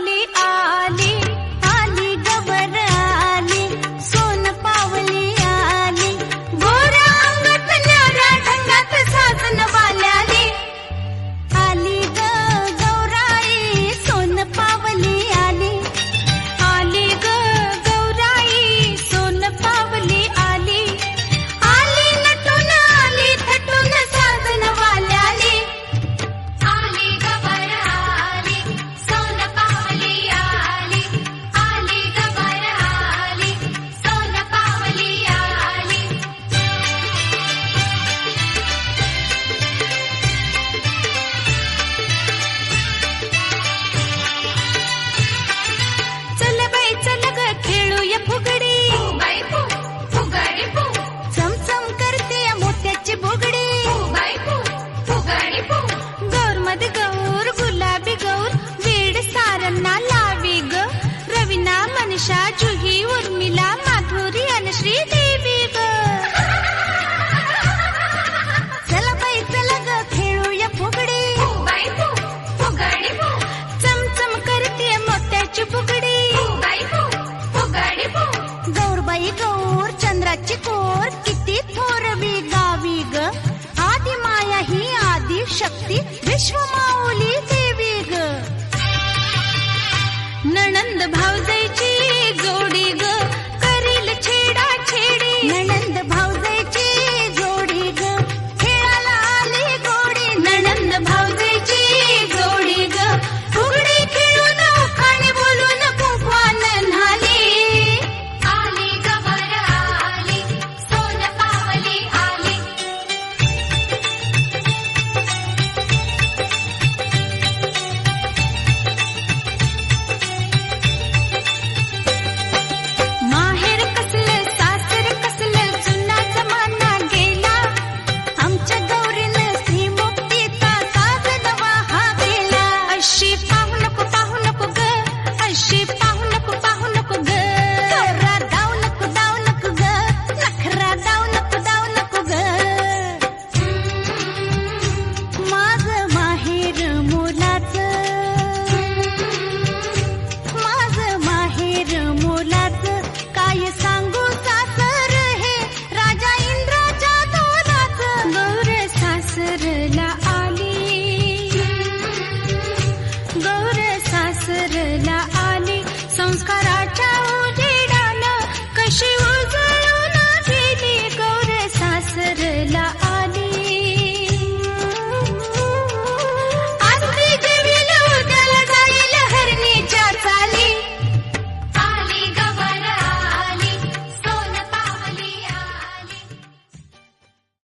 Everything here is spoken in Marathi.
चले आ बाई गौर चंद्राची कोर किती थोरवी गावी ग. आदि माया ही आदि शक्ती विश्व विश्वमाऊली देवी ग. नणंद भाऊजाई sheep